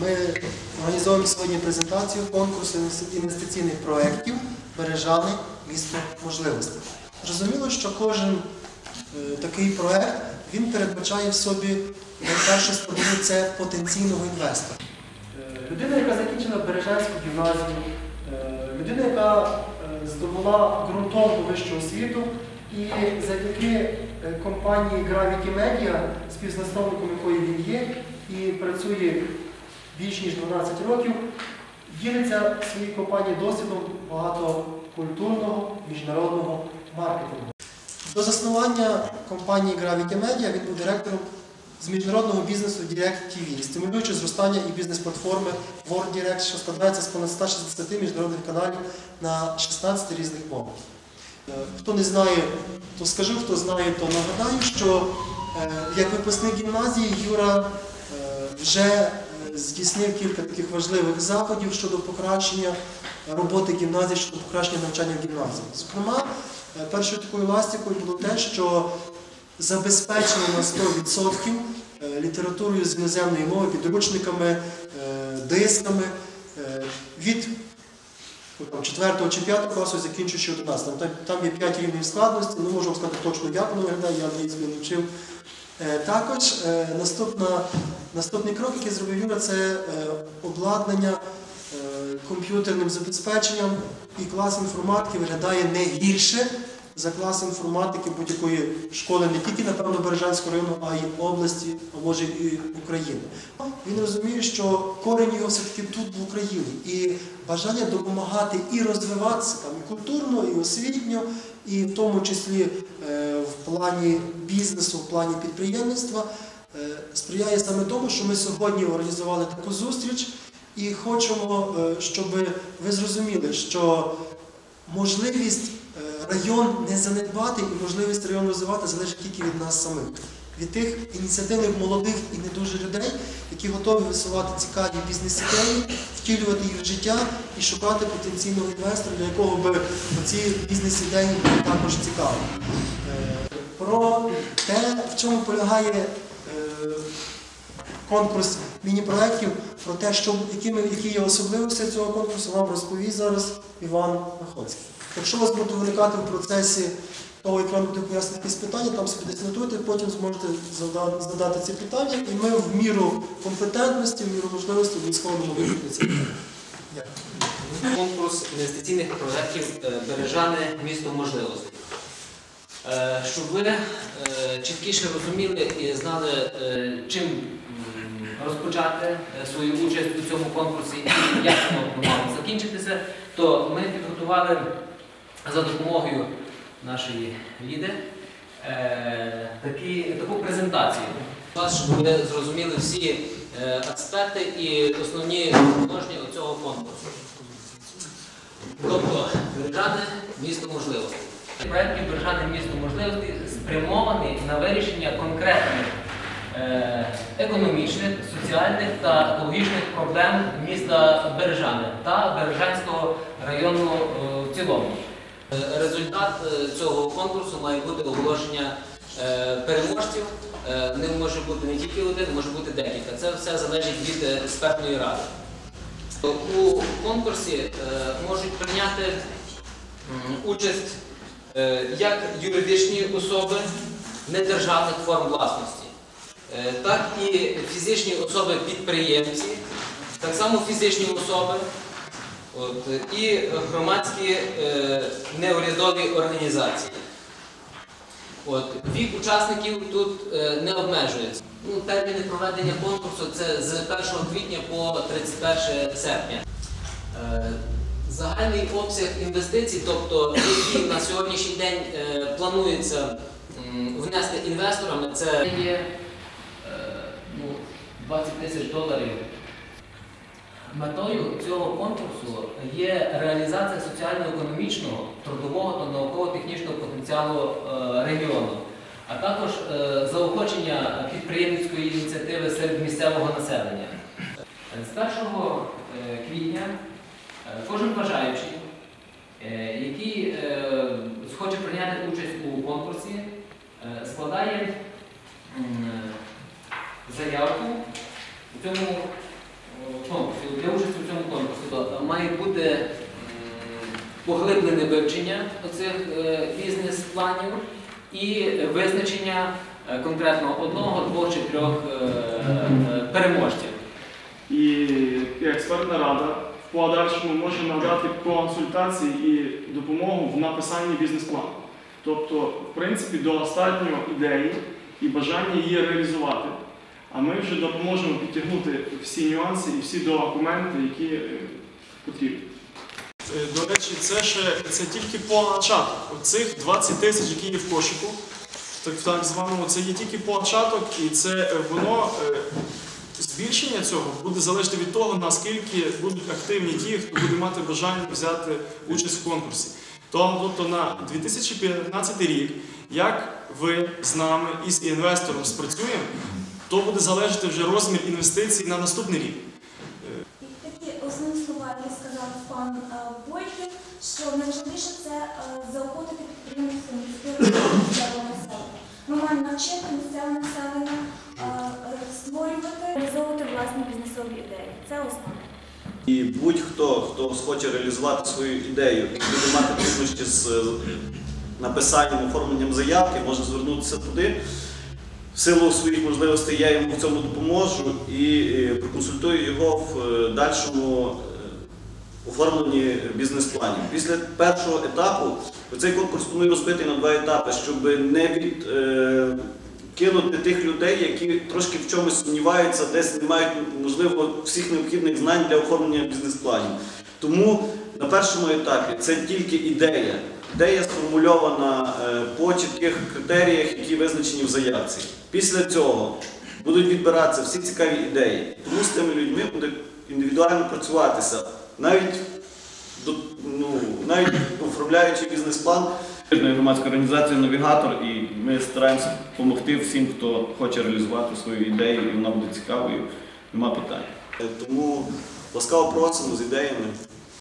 Ми організовуємо сьогодні презентацію конкурсу інвестиційних проєктів Бережани місто можливостей. Зрозуміло, що кожен е, такий проєкт він передбачає в собі найперше складову це потенційного інвестора. Е, Людина, яка закінчила Бережанську гімназію, е, людина, яка здобула ґрунтовну вищу освіту, і завдяки компанії Gravity Media, співзасновником якої він є, і працює більш ніж 12 років, ділиться в своїй компанії досвідом багатокультурного міжнародного маркетингу. До заснування компанії Gravity Media він був директором з міжнародного бізнесу Direct TV, стимулюючи зростання і бізнес-платформи WorldDirect, що складається з понад 160 міжнародних каналів на 16 різних мовах. Е, Хто не знає, то скажу, хто знає, то нагадаю, що е, як випускник гімназії Юра е, вже здійснив кілька таких важливих заходів щодо покращення роботи гімназії, щодо покращення навчання в гімназії. Зокрема, е, першою такою ластикою було те, що забезпечено на 100% е, літературою з іноземної мови, підручниками, е, дисками від ну, 4 чи 5 класу, закінчуючи 11. Там, є 5 рівнів складності, не можу вам сказати точно, як воно виглядає, я не вчив. Е, Також е, наступна, наступний крок, який зробив Юра, це е, обладнання комп'ютерним забезпеченням і клас інформатики виглядає не гірше за клас інформатики будь-якої школи, не тільки, напевно, Бережанського району, а й області, а може і України. Він розуміє, що корінь його все-таки тут в Україні. І бажання допомагати і розвиватися там, і культурно, і освітньо, і в тому числі плані бізнесу, в плані підприємництва, е, сприяє саме тому, що ми сьогодні організували таку зустріч і хочемо, е, щоб ви зрозуміли, що можливість е, район не занедбати і можливість район розвивати залежить тільки від нас самих. Від тих ініціативних молодих і не дуже людей, які готові висувати цікаві бізнес-ідеї, втілювати їх в життя і шукати потенційного інвестора, для якого би ці бізнес-ідеї були також цікаві. Про те, в чому полягає е, конкурс міні-проєктів, про те, які, є особливості цього конкурсу, вам розповість зараз Іван Находський. Якщо вас будуть виникати в процесі того, як вам буде пояснити якісь питання, там собі десь потім зможете зада- задати ці питання, і ми в міру компетентності, в міру можливості обов'язково будемо ці питання. Конкурс інвестиційних проєктів е, Бережане місто можливостей. Е, Щоб ви е, чіткіше розуміли і знали, е, чим розпочати свою участь у цьому конкурсі і як воно мало закінчитися, то ми підготували за допомогою нашої ліди такі, таку презентацію. Щоб ви зрозуміли всі аспекти і основні положення цього конкурсу. Тобто Бережане місто можливостей. Проєкт Бережане місто можливостей спрямований на вирішення конкретних е, економічних, соціальних та екологічних проблем міста Бережани та Бережанського району е, в цілому. Е, Результат цього конкурсу має бути оголошення переможців. Не може бути не тільки один, може бути декілька. Це все залежить від експертної ради. У конкурсі можуть прийняти участь як юридичні особи недержавних форм власності, е, так і фізичні особи-підприємці, так само фізичні особи от, і громадські е, неурядові організації. От, вік учасників тут е, не обмежується. Ну, терміни проведення конкурсу це з 1 квітня по 31 серпня. Загальний обсяг інвестицій, тобто які на сьогоднішній день е, планується внести інвесторами, це є е, ну, 20 тисяч доларів. Метою цього конкурсу є реалізація соціально-економічного, трудового та науково-технічного потенціалу е, регіону, а також заохочення підприємницької ініціативи серед місцевого населення. З 1 е, квітня кожен бажаючий, е, який е, схоче прийняти участь у конкурсі, е, складає заявку у цьому конкурсі, для участі в цьому конкурсі, то має бути поглиблене вивчення оцих е, бізнес-планів і визначення е, конкретно одного, двох чи трьох е, е, переможців. І експертна рада подальшому може надати консультації і допомогу в написанні бізнес-плану. Тобто, в принципі, достатньо ідеї і бажання її реалізувати. А ми вже допоможемо підтягнути всі нюанси і всі документи, які е, потрібні. Е, До речі, це ще це тільки початок. Оцих 20 тисяч, які є в кошику, так, так званому, це є тільки початок, і це е, воно збільшення цього буде залежати від того, наскільки будуть активні ті, хто буде мати бажання взяти участь в конкурсі. Тобто на 2015 рік, як ви з нами і з інвестором спрацюємо, то буде залежати вже розмір інвестицій на наступний рік. Такі основні слова, які сказав пан е, що найважливіше це е, заохотити підприємництво місцевого населення. Ми маємо навчити місцеве населення Це основне. І будь-хто, хто схоче реалізувати свою ідею і буде мати труднощі з написанням, оформленням заявки, може звернутися туди. В силу своїх можливостей я йому в цьому допоможу і е, проконсультую його в е, дальшому е, оформленні бізнес-планів. Після першого етапу цей конкурс планую розбити на два етапи, щоб не від, кинути тих людей, які трошки в чомусь сумніваються, десь не мають можливо всіх необхідних знань для оформлення бізнес-планів. Тому на першому етапі це тільки ідея. Ідея сформульована е, по чітких критеріях, які визначені в заявці. Після цього будуть відбиратися всі цікаві ідеї. Тому з цими людьми буде індивідуально працюватися, навіть ну, навіть оформляючи бізнес-план, громадська організація Навігатор, і ми стараємося допомогти всім, хто хоче реалізувати свою ідею, і вона буде цікавою. Нема питань. Тому ласкаво просимо з ідеями.